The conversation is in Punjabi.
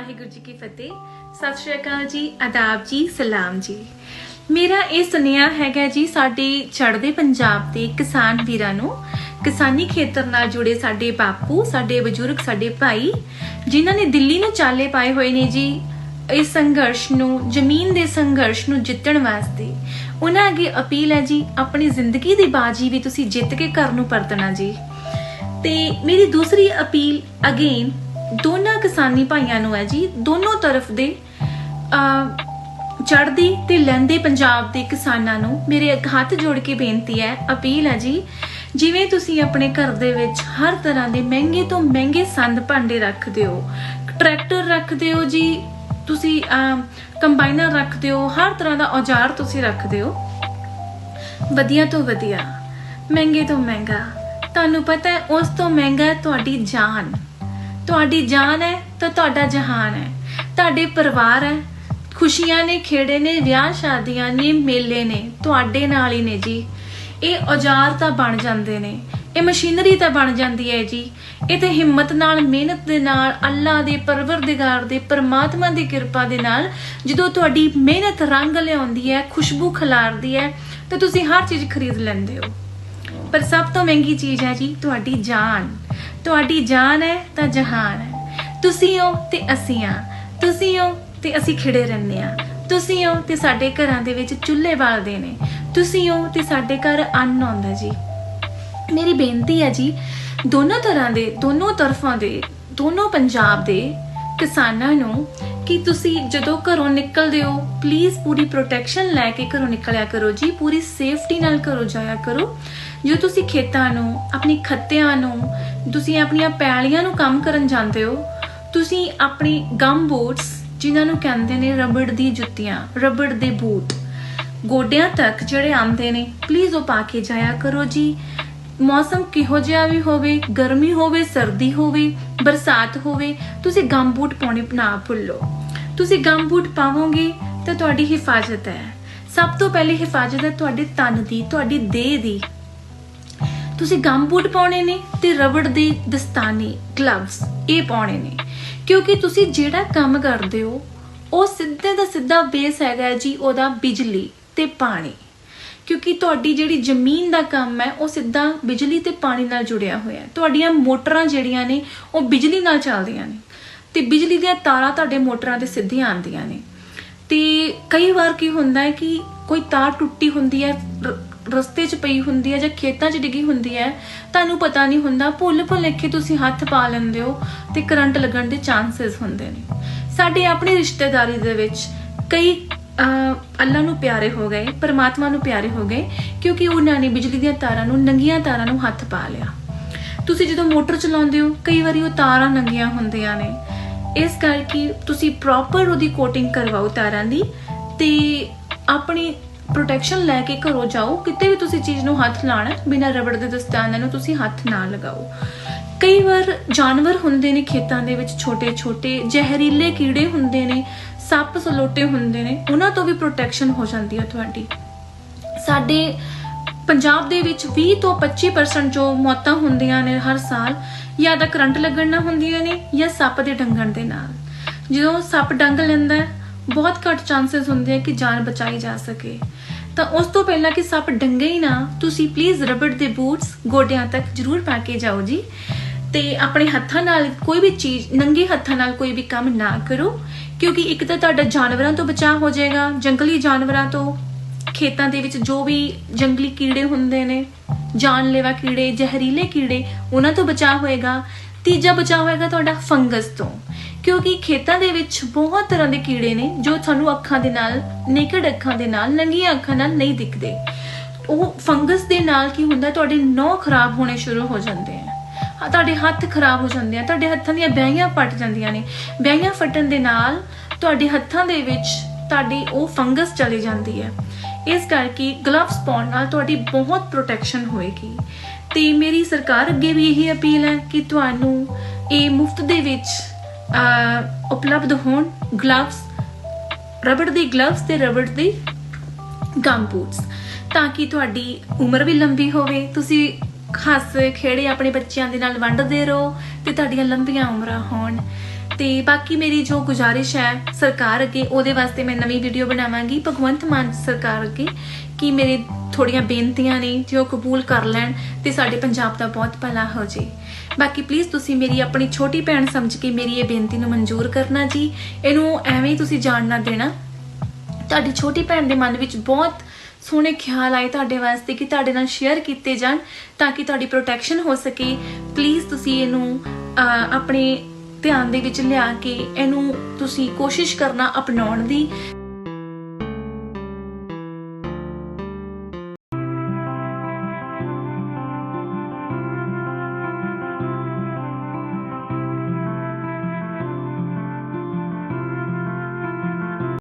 ਵਾਹਿਗੁਰੂ ਜੀ ਕੀ ਫਤਿਹ। ਸਤਿ ਸ਼੍ਰੀ ਅਕਾਲ ਜੀ, ਆਦਾਬ ਜੀ, ਸਲਾਮ ਜੀ। ਮੇਰਾ ਇਹ ਸੁਨੇਹਾ ਹੈਗਾ ਜੀ, ਸਾਡੇ ਚੜ੍ਹਦੇ ਪੰਜਾਬ ਦੇ ਕਿਸਾਨ ਵੀਰਾਂ ਨੂੰ, ਕਿਸਾਨੀ ਖੇਤਰ ਨਾਲ ਜੁੜੇ ਸਾਡੇ ਬਾਪੂ, ਸਾਡੇ ਬਜ਼ੁਰਗ, ਸਾਡੇ ਭਾਈ, ਜਿਨ੍ਹਾਂ ਨੇ ਦਿੱਲੀ ਨੂੰ ਚਾਲੇ ਪਾਏ ਹੋਏ ਨੇ ਜੀ, ਇਸ ਸੰਘਰਸ਼ ਨੂੰ, ਜ਼ਮੀਨ ਦੇ ਸੰਘਰਸ਼ ਨੂੰ ਜਿੱਤਣ ਵਾਸਤੇ। ਉਹਨਾਂ ਅੱਗੇ ਅਪੀਲ ਹੈ ਜੀ, ਆਪਣੀ ਜ਼ਿੰਦਗੀ ਦੀ ਬਾਜੀ ਵੀ ਤੁਸੀਂ ਜਿੱਤ ਕੇ ਘਰ ਨੂੰ ਪਰਤਣਾ ਜੀ। ਤੇ ਮੇਰੀ ਦੂਸਰੀ ਅਪੀਲ, ਅਗੇਨ, ਦੋਨਾਂ ਕਿਸਾਨੀ ਭਾਈਆਂ ਨੂੰ ਹੈ ਜੀ, ਦੋਨੋਂ ਤਰਫ ਦੇ ਚੜ੍ਹਦੀ ਤੇ ਲਹਿੰਦੇ ਪੰਜਾਬ ਦੇ ਕਿਸਾਨਾਂ ਨੂੰ ਮੇਰੇ ਹੱਥ ਜੋੜ ਕੇ ਬੇਨਤੀ ਹੈ, ਅਪੀਲ ਹੈ ਜੀ, ਜਿਵੇਂ ਤੁਸੀਂ ਆਪਣੇ ਘਰ ਦੇ ਵਿੱਚ ਹਰ ਤਰ੍ਹਾਂ ਦੇ ਮਹਿੰਗੇ ਤੋਂ ਮਹਿੰਗੇ ਸੰਦ ਭਾਂਡੇ ਰੱਖਦੇ ਹੋ, ਟਰੈਕਟਰ ਰੱਖਦੇ ਹੋ ਜੀ, ਤੁਸੀਂ ਕੰਬਾਈਨਰ ਰੱਖਦੇ ਹੋ, ਹਰ ਤਰ੍ਹਾਂ ਦਾ ਔਜ਼ਾਰ ਤੁਸੀਂ ਰੱਖਦੇ ਹੋ, ਵਧੀਆ ਤੋਂ ਵਧੀਆ, ਮਹਿੰਗੇ ਤੋਂ ਮਹਿੰਗਾ, ਤੁਹਾਨੂੰ ਪਤਾ ਹੈ ਉਸ ਤੋਂ ਮਹਿੰਗਾ ਹੈ ਤੁਹਾਡੀ ਜਾਨ। ਤੁਹਾਡੀ ਜਾਨ ਹੈ ਤਾਂ ਤੁਹਾਡਾ ਜਹਾਨ ਹੈ। ਤੁਹਾਡੇ ਪਰਿਵਾਰ ਹੈ। ਖੁਸ਼ੀਆਂ ਨੇ, ਖੇੜੇ ਨੇ, ਵਿਆਹ ਸ਼ਾਦੀਆਂ ਨੇ, ਮੇਲੇ ਨੇ, ਤੁਹਾਡੇ ਨਾਲ ਹੀ ਨੇ ਜੀ। ਇਹ ਔਜ਼ਾਰ ਤਾਂ ਬਣ ਜਾਂਦੇ ਨੇ। ਇਹ ਮਸ਼ੀਨਰੀ ਤਾਂ ਬਣ ਜਾਂਦੀ ਹੈ ਜੀ। ਇਹ ਤੇ ਹਿੰਮਤ ਨਾਲ, ਮਿਹਨਤ ਦੇ ਨਾਲ, ਅੱਲਾ ਦੇ, ਪਰਵਰਦਿਗਾਰ ਦੇ, ਪਰਮਾਤਮਾ ਦੀ ਕਿਰਪਾ ਦੇ ਨਾਲ ਜਦੋਂ ਤੁਹਾਡੀ ਮਿਹਨਤ ਰੰਗ ਲਿਆਉਂਦੀ ਹੈ, ਖੁਸ਼ਬੂ ਖਿਲਾਰਦੀ ਹੈ, ਤਾਂ ਤੁਸੀਂ ਹਰ ਚੀਜ਼ ਖਰੀਦ ਲੈਂਦੇ ਹੋ। ਪਰ ਸਭ ਤੋਂ ਮਹਿੰਗੀ ਚੀਜ਼ ਹੈ ਜੀ ਤੁਹਾਡੀ ਜਾਨ। ਤੁਹਾਡੀ ਜਾਨ ਹੈ ਤਾਂ ਜਹਾਨ ਹੈ। ਤੁਸੀਂ ਹੋ ਤੇ ਅਸੀਂ ਆ ਤੁਸੀਂ ਹੋ ਤੇ ਅਸੀਂ ਖਿੜੇ ਰਹਿੰਦੇ ਆ ਤੁਸੀਂ ਹੋ ਤੇ ਸਾਡੇ ਘਰਾਂ ਦੇ ਵਿੱਚ ਚੁੱਲ੍ਹੇ ਬਾਲਦੇ ਨੇ। ਤੁਸੀਂ ਹੋ ਤੇ ਸਾਡੇ ਘਰ ਅੰਨ ਆਉਂਦਾ ਜੀ। ਮੇਰੀ ਬੇਨਤੀ ਹੈ ਜੀ, ਦੋਨੋਂ ਤਰ੍ਹਾਂ ਦੇ, ਦੋਨੋਂ ਤਰਫਾਂ ਦੇ, ਦੋਨੋਂ ਪੰਜਾਬ ਦੇ ਕਿਸਾਨਾਂ ਨੂੰ ਕਿ ਤੁਸੀਂ ਜਦੋਂ ਘਰੋਂ ਨਿਕਲਦੇ ਹੋ ਪਲੀਜ਼ ਪੂਰੀ ਪ੍ਰੋਟੈਕਸ਼ਨ ਲੈ ਕੇ ਘਰੋਂ ਨਿਕਲਿਆ ਕਰੋ ਜੀ। ਪੂਰੀ ਸੇਫਟੀ ਨਾਲ ਘਰੋਂ ਜਾਇਆ ਕਰੋ। ਜੋ ਤੁਸੀਂ ਖੇਤਾਂ ਨੂੰ, ਆਪਣੀ ਖੱਤਿਆਂ ਨੂੰ ਤੁਸੀਂ ਆਪਣੀਆਂ ਪੈਲੀਆਂ ਨੂੰ ਕੰਮ ਕਰਨ ਜਾਂਦੇ ਹੋ, ਤੁਸੀਂ ਆਪਣੀ ਗਮ ਬੂਟਸ ਜਿਨ੍ਹਾਂ ਨੂੰ ਕਹਿੰਦੇ ਨੇ ਰਬੜ ਦੀ ਜੁੱਤੀਆਂ, ਰਬੜ ਦੇ ਬੂਟ, ਗੋਡਿਆਂ ਤੱਕ ਜਿਹੜੇ ਆਉਂਦੇ ਨੇ ਪਲੀਜ਼ ਉਹ ਪਾ ਕੇ ਜਾਇਆ ਕਰੋ ਜੀ। ਮੌਸਮ ਕਿਹੋ ਜਿਹਾ ਵੀ ਹੋਵੇ, ਗਰਮੀ ਹੋਵੇ, ਸਰਦੀ ਹੋਵੇ, ਬਰਸਾਤ ਹੋਵੇ, ਤੁਸੀਂ ਗਮ ਬੂਟ ਪਾਉਣੇ ਨਾ ਭੁੱਲੋ। ਤੁਸੀਂ ਗਮ ਬੂਟ ਪਾਵੋਗੇ ਤਾਂ ਤੁਹਾਡੀ ਹਿਫਾਜ਼ਤ ਹੈ। ਸਭ ਤੋਂ ਪਹਿਲੀ ਹਿਫਾਜ਼ਤ ਹੈ ਤੁਹਾਡੇ ਤਨ ਦੀ, ਤੁਹਾਡੀ ਦੇਹ ਦੀ। ਤੁਸੀਂ ਗਮ ਬੂਟ ਪਾਉਣੇ ਨੇ ਤੇ ਰਬੜ ਦੇ ਦਸਤਾਨੇ ਗਲਵਸ ਇਹ ਪਾਉਣੇ ਨੇ। ਕਿਉਂਕਿ ਤੁਸੀਂ ਜਿਹੜਾ ਕੰਮ ਕਰਦੇ ਹੋ, ਉਹ ਸਿੱਧੇ ਦਾ ਸਿੱਧਾ ਬੇਸ ਹੈਗਾ ਜੀ ਉਹਦਾ ਬਿਜਲੀ ਤੇ ਪਾਣੀ। ਕਿਉਂਕਿ ਤੁਹਾਡੀ ਜਿਹੜੀ ਜ਼ਮੀਨ ਦਾ ਕੰਮ ਹੈ, ਉਹ ਸਿੱਧਾ ਬਿਜਲੀ ਤੇ ਪਾਣੀ ਨਾਲ ਜੁੜਿਆ ਹੋਇਆ ਹੈ। ਤੁਹਾਡੀਆਂ ਮੋਟਰਾਂ ਜਿਹੜੀਆਂ ਨੇ, ਉਹ ਬਿਜਲੀ ਨਾਲ ਚੱਲਦੀਆਂ ਨੇ। ਤੇ ਬਿਜਲੀ ਦੀਆਂ ਤਾਰਾਂ ਤੁਹਾਡੇ ਮੋਟਰਾਂ ਤੇ ਸਿੱਧੀਆਂ ਆਉਂਦੀਆਂ ਨੇ। ਤੇ ਕਈ ਵਾਰ ਕੀ ਹੁੰਦਾ ਹੈ ਕਿ ਕੋਈ ਤਾਰ ਟੁੱਟੀ ਹੁੰਦੀ ਹੈ ਰ- ਰਸਤੇ 'ਚ ਪਈ ਹੁੰਦੀ ਹੈ ਜਾਂ ਖੇਤਾਂ 'ਚ ਡਿੱਗੀ ਹੁੰਦੀ ਹੈ ਤੁਹਾਨੂੰ ਪਤਾ ਨਹੀਂ ਹੁੰਦਾ ਭੁੱਲ ਭੁਲੇਖੇ ਤੁਸੀਂ ਹੱਥ ਪਾ ਲੈਂਦੇ ਹੋ ਤੇ ਕਰੰਟ ਲੱਗਣ ਦੇ ਚਾਂਸਸ ਹੁੰਦੇ ਨੇ। ਸਾਡੇ ਆਪਣੀ ਰਿਸ਼ਤੇਦਾਰੀ ਦੇ ਵਿੱਚ ਕਈ ਅਹ, ਅੱਲਾ ਨੂੰ ਪਿਆਰੇ ਹੋ ਗਏ ਪਰਮਾਤਮਾ ਨੂੰ ਪਿਆਰੇ ਹੋ ਗਏ ਕਿਉਂਕਿ ਉਹਨਾਂ ਨੇ ਬਿਜਲੀ ਦੀਆਂ ਤਾਰਾਂ ਨੂੰ ਨੰਗੀਆਂ ਤਾਰਾਂ ਨੂੰ ਹੱਥ ਪਾ ਲਿਆ। ਤੁਸੀਂ ਜਦੋਂ ਮੋਟਰ ਚਲਾਉਂਦੇ ਹੋ ਕਈ ਵਾਰੀ ਉਹ ਤਾਰਾਂ ਨੰਗੀਆਂ ਹੁੰਦੀਆਂ ਨੇ ਇਸ ਕਰਕੇ ਤੁਸੀਂ ਪ੍ਰੋਪਰ ਉਹਦੀ ਕੋਟਿੰਗ ਕਰਵਾਓ ਤਾਰਾਂ ਦੀ ਤੇ ਆਪਣੀ ਪ੍ਰੋਟੈਕਸ਼ਨ ਲੈ ਕੇ ਘਰੋਂ ਜਾਓ, ਕਿਤੇ ਵੀ ਤੁਸੀਂ ਚੀਜ਼ ਨੂੰ ਹੱਥ ਲਾਣਾ ਬਿਨਾਂ ਰਬੜ ਦੇ ਦਸਤਾਨੇ ਨੂੰ ਤੁਸੀਂ ਹੱਥ ਨਾ ਲਗਾਓ। ਕਈ ਵਾਰ ਜਾਨਵਰ ਹੁੰਦੇ ਨੇ ਖੇਤਾਂ ਦੇ ਵਿੱਚ ਛੋਟੇ ਛੋਟੇ ਜ਼ਹਿਰੀਲੇ ਕੀੜੇ ਹੁੰਦੇ ਨੇ, ਸੱਪ ਸਲੋਟੇ ਹੁੰਦੇ ਨੇ, ਉਹਨਾਂ ਤੋਂ ਵੀ ਪ੍ਰੋਟੈਕਸ਼ਨ ਹੋ ਜਾਂਦੀ ਹੈ ਤੁਹਾਡੀ। ਸਾਡੇ ਪੰਜਾਬ ਦੇ ਵਿੱਚ 20 ਤੋਂ 25% ਜੋ ਮੌਤਾਂ ਹੁੰਦੀਆਂ ਨੇ ਹਰ ਸਾਲ ਜਾਂ ਤਾਂ ਕਰੰਟ ਲੱਗਣ ਨਾਲ ਹੁੰਦੀਆਂ ਨੇ ਜਾਂ ਸੱਪ ਦੇ ਡੰਗਣ ਦੇ ਨਾਲ। ਜਦੋਂ ਸੱਪ ਡੰਗ ਲੈਂਦਾ ਬਹੁਤ ਘੱਟ ਚਾਂਸਸ ਹੁੰਦੇ ਆ ਕਿ ਜਾਨ ਬਚਾਈ ਜਾ ਸਕੇ। ਤਾਂ ਉਸ ਤੋਂ ਪਹਿਲਾਂ ਕਿ ਸੱਪ ਡੰਗੇ ਹੀ ਨਾ, ਤੁਸੀਂ ਪਲੀਜ਼ ਰਬੜ ਦੇ ਬੂਟਸ ਗੋਡਿਆਂ ਤੱਕ ਜ਼ਰੂਰ ਪਾ ਕੇ ਜਾਓ ਜੀ। ਤੇ ਆਪਣੇ ਹੱਥਾਂ ਨਾਲ ਕੋਈ ਵੀ ਚੀਜ਼, ਨੰਗੇ ਹੱਥਾਂ ਨਾਲ ਕੋਈ ਵੀ ਕੰਮ ਨਾ ਕਰੋ, ਕਿਉਂਕਿ ਇੱਕ ਤਾਂ ਤੁਹਾਡਾ ਜਾਨਵਰਾਂ ਤੋਂ ਬਚਾਅ ਹੋ ਜਾਏਗਾ, ਜੰਗਲੀ ਜਾਨਵਰਾਂ ਤੋਂ, ਖੇਤਾਂ ਦੇ ਵਿੱਚ ਜੋ ਵੀ ਜੰਗਲੀ ਕੀੜੇ ਹੁੰਦੇ ਨੇ। ਜਾਨਲੇਵਾ ਕੀੜੇ, ਜ਼ਹਿਰੀਲੇ ਕੀੜੇ, ਉਹਨਾਂ ਤੋਂ ਬਚਾਅ ਹੋਏਗਾ। ਤੀਜਾ ਬਚਾਅ ਹੋਏਗਾ ਤੁਹਾਡਾ ਫੰਗਸ ਤੋਂ। ਕਿਉਂਕਿ ਖੇਤਾਂ ਦੇ ਵਿੱਚ ਬਹੁਤ ਤਰ੍ਹਾਂ ਦੇ ਕੀੜੇ ਨੇ ਜੋ ਤੁਹਾਨੂੰ ਅੱਖਾਂ ਦੇ ਨਾਲ ਨੇਕਡ ਅੱਖਾਂ ਦੇ ਨਾਲ, ਨੰਗੀਆਂ ਅੱਖਾਂ ਨਾਲ ਨਹੀਂ ਦਿਖਦੇ। ਉਹ ਫੰਗਸ ਦੇ ਨਾਲ ਕੀ ਹੁੰਦਾ, ਤੁਹਾਡੇ ਨਹੁੰ ਖਰਾਬ ਹੋਣੇ ਸ਼ੁਰੂ ਹੋ ਜਾਂਦੇ ਆ। ਤੁਹਾਡੇ ਹੱਥ ਖਰਾਬ ਹੋ ਜਾਂਦੇ ਆ, ਤੁਹਾਡੇ ਹੱਥਾਂ ਦੀਆਂ ਬਹਿਆਂ ਫਟ ਜਾਂਦੀਆਂ ਨੇ। ਬਹਿਆਂ ਫਟਣ ਦੇ ਨਾਲ ਤੁਹਾਡੇ ਹੱਥਾਂ ਦੇ ਵਿੱਚ ਤੁਹਾਡੀ ਉਹ ਫੰਗਸ ਚਲੀ ਜਾਂਦੀ ਹੈ। ਇਸ ਕਰਕੇ ਗਲਵਸ ਪਾਉਣ ਨਾਲ ਤੁਹਾਡੀ ਬਹੁਤ ਪ੍ਰੋਟੈਕਸ਼ਨ ਹੋਏਗੀ। ਤੇ ਮੇਰੀ ਸਰਕਾਰ ਅੱਗੇ ਵੀ ਇਹੀ ਅਪੀਲ ਹੈ ਕਿ ਤੁਹਾਨੂੰ ਇਹ ਮੁਫਤ ਦੇ ਵਿੱਚ ਉਪਲਬਧ ਹੋਣ ਗਲਵਸ ਰਬੜ ਦੇ ਗਲਵਸ ਤੇ ਰਬੜ ਦੇ ਗਮ ਬੂਟਸ ਤਾਂ ਕਿ ਤੁਹਾਡੀ ਉਮਰ ਵੀ ਲੰਬੀ ਹੋਵੇ। ਤੁਸੀਂ ਹੱਸ ਖੇੜੇ ਆਪਣੇ ਬੱਚਿਆਂ ਦੇ ਨਾਲ ਵੰਡਦੇ ਰਹੋ ਤੇ ਤੁਹਾਡੀਆਂ ਲੰਬੀਆਂ ਉਮਰਾਂ ਹੋਣ। ਤੇ ਬਾਕੀ ਮੇਰੀ ਜੋ ਗੁਜ਼ਾਰਿਸ਼ ਹੈ ਸਰਕਾਰ ਅੱਗੇ, ਉਹਦੇ ਵਾਸਤੇ ਮੈਂ ਨਵੀਂ ਵੀਡੀਓ ਬਣਾਵਾਂਗੀ। ਭਗਵੰਤ ਮਾਨ ਸਰਕਾਰ ਅੱਗੇ ਕਿ ਮੇਰੇ ਥੋੜੀਆਂ ਬੇਨਤੀਆਂ ਨੇ, ਜੋ ਕਬੂਲ ਕਰ ਲੈਣ ਤੇ ਸਾਡੇ ਪੰਜਾਬ ਦਾ ਬਹੁਤ ਭਲਾ ਹੋ ਜੇ। ਬਾਕੀ ਪਲੀਜ਼ ਤੁਸੀਂ ਮੇਰੀ ਆਪਣੀ ਛੋਟੀ ਭੈਣ ਸਮਝ ਕੇ ਮੇਰੀ ਇਹ ਬੇਨਤੀ ਨੂੰ ਮਨਜ਼ੂਰ ਕਰਨਾ ਜੀ। ਇਹਨੂੰ ਐਵੇਂ ਹੀ ਤੁਸੀਂ ਜਾਣ ਨਾ ਦੇਣਾ। ਤੁਹਾਡੀ ਛੋਟੀ ਭੈਣ ਦੇ ਮਨ ਵਿੱਚ ਬਹੁਤ ਸੋਹਣੇ ਖਿਆਲ ਆਏ ਤੁਹਾਡੇ ਵਾਸਤੇ ਕਿ ਤੁਹਾਡੇ ਨਾਲ ਸ਼ੇਅਰ ਕੀਤੇ ਜਾਣ ਤਾਂ ਕਿ ਤੁਹਾਡੀ ਪ੍ਰੋਟੈਕਸ਼ਨ ਹੋ ਸਕੇ। ਪਲੀਜ਼ ਤੁਸੀਂ ਇਹਨੂੰ ਆਪਣੇ ਧਿਆਨ ਦੇ ਵਿੱਚ ਲਿਆ ਕੇ ਇਹਨੂੰ ਤੁਸੀਂ ਕੋਸ਼ਿਸ਼ ਕਰਨਾ ਅਪਣਾਉਣ ਦੀ।